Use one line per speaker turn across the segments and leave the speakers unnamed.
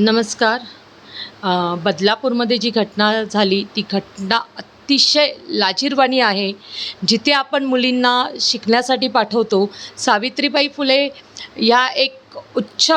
नमस्कार. बदलापूरमध्ये जी घटना झाली ती घटना अतिशय लाजीरवाणी आहे. जिथे आपण मुलींना शिकण्यासाठी पाठवतो सावित्रीबाई फुले ह्या एक उच्च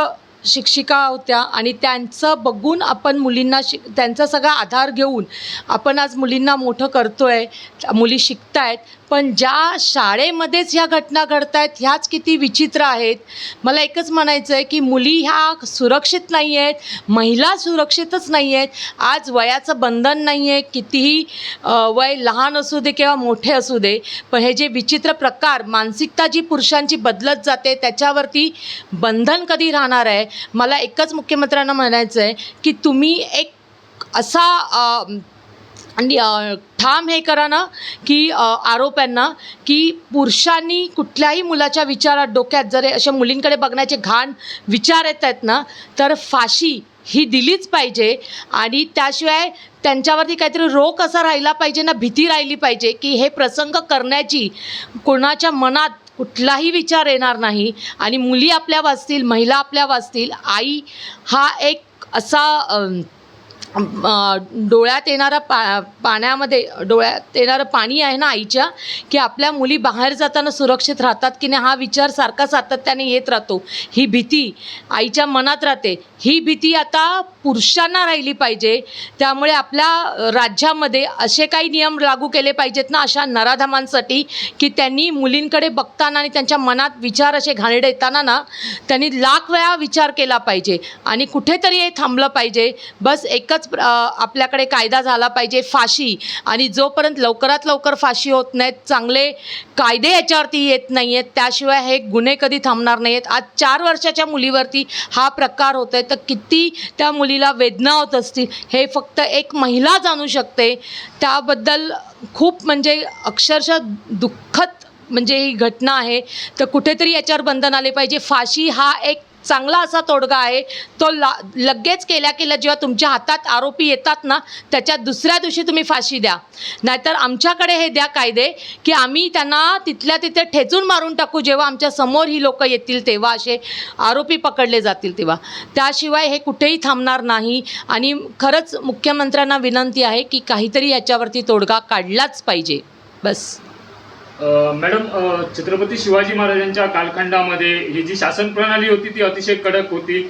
शिक्षिका होत्या आणि त्यांचं बघून आपण मुलींना शिक त्यांचा सगळा आधार घेऊन आपण आज मुलींना मोठं करतो आहे मुली शिकत आहेत पण ज्या शाळेमध्येच ह्या घटना घडत आहेत ह्याच किती विचित्र आहेत. मला एकच म्हणायचं आहे की मुली ह्या सुरक्षित नाही आहेत महिला सुरक्षितच नाही आहेत आज वयाचं बंधन नाही आहे कितीही वय लहान असू दे किंवा मोठे असू दे पण हे जे विचित्र प्रकार मानसिकता जी पुरुषांची बदलत जाते त्याच्यावरती बंधन कधी राहणार आहे? मला एकच मुख्यमंत्र्यांना म्हणायचं आहे की तुम्ही एक असा आणि ठाम हे करा ना की अ, आरोप्यांना की पुरुषांनी कुठल्याही मुलाच्या विचारात डोक्यात जर अशा मुलींकडे बघण्याचे घाण विचार येत आहेत ना तर फाशी ही दिलीच पाहिजे. आणि त्याशिवाय त्यांच्यावरती काहीतरी रोख असा राहिला पाहिजे ना भीती राहिली पाहिजे की हे प्रसंग करण्याची कोणाच्या मनात कुठलाही विचार येणार नाही. आणि मुली आपल्या वाचतील महिला आपल्या वाचतील आई हा एक असा डोळ्यात येणारा पा पाण्यामध्ये डोळ्यात येणारं पाणी आहे ना आईच्या की आपल्या मुली बाहेर जाताना सुरक्षित राहतात की नाही हा विचार सारखा सातत्याने येत राहतो. ही भीती आईच्या मनात राहते. ही भीती आता पुरुषांना राहिली पाहिजे. त्यामुळे आपल्या राज्यामध्ये असे काही नियम लागू केले पाहिजेत ना अशा नराधमांसाठी की त्यांनी मुलींकडे बघताना आणि त्यांच्या मनात विचार असे घाणेरडे येताना ना त्यांनी लाख वेळा विचार केला पाहिजे. आणि कुठेतरी हे थांबलं पाहिजे. बस एक एकच आपल्याकडे कायदा झाला पाहिजे फाशी. आणि जोपर्यंत लवकरात लवकर फाशी होत नाहीत चांगले कायदे याच्यावरती येत नाही आहेत त्याशिवाय हे गुन्हे कधी थांबणार नाही आहेत आज चार वर्षाच्या मुलीवरती हा प्रकार होतो आहे तर किती त्या मुलीला वेदना होत असतील हे फक्त एक महिला जाणू शकते. त्याबद्दल खूप म्हणजे अक्षरशः दुःखद म्हणजे ही घटना आहे. तर कुठेतरी याच्यावर बंधन आले पाहिजे. फाशी हा एक चांगला असा तोडगा आहे. तो ला लगेच केल्या केल्या जेव्हा तुमच्या हातात आरोपी येतात ना त्याच्या दुसऱ्या दिवशी तुम्ही फाशी द्या. नाहीतर आमच्याकडे हे द्या कायदे की आम्ही त्यांना तिथल्या तिथे ठेचून मारून टाकू जेव्हा आमच्यासमोर ही लोक येतील तेव्हा असे आरोपी पकडले जातील तेव्हा. त्याशिवाय हे कुठेही थांबणार नाही. आणि खरंच मुख्यमंत्र्यांना विनंती आहे की काहीतरी याच्यावरती तोडगा काढलाच पाहिजे. बस.
मॅडम छत्रपती शिवाजी महाराजांच्या कालखंडामध्ये ही जी शासन प्रणाली होती ती अतिशय कडक होती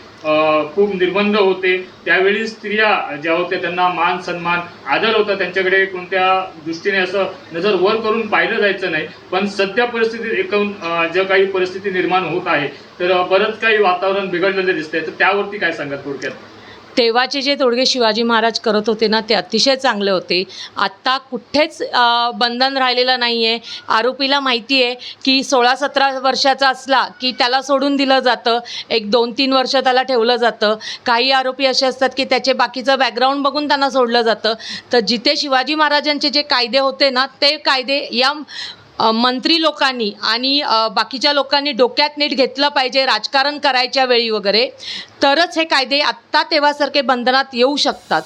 खूप निर्बंध होते. त्यावेळी स्त्रिया ज्या होत्या त्यांना मान सन्मान आदर होता. त्यांच्याकडे कोणत्या दृष्टीने असं नजर वर करून पाहिलं जायचं नाही. पण सध्या परिस्थितीत एकूण ज्या काही परिस्थिती निर्माण होत आहे तर बरंच काही वातावरण बिघडलेलं दिसतंय. तर त्यावरती काय सांगा थोडक्यात?
तेव्हाचे जे तोडगे शिवाजी महाराज करत होते ना ते अतिशय चांगले होते. आत्ता कुठेच बंधन राहिलेलं नाही आहे आरोपीला माहिती आहे की सोळा सतरा वर्षाचा असला की त्याला सोडून दिलं जातं. एक दोन तीन वर्ष त्याला ठेवलं जातं. काही आरोपी असे असतात की त्याचे बाकीचं बॅकग्राऊंड बघून त्यांना सोडलं जातं. तर जिथे शिवाजी महाराजांचे जे कायदे होते ना ते कायदे या मंत्री लोकांनी आणि बाकीच्या लोकांनी डोक्यात नीट घेतलं पाहिजे राजकारण करायच्या वेळी वगैरे तरच हे कायदे आत्ता तेव्हासारखे बंधनात येऊ शकतात.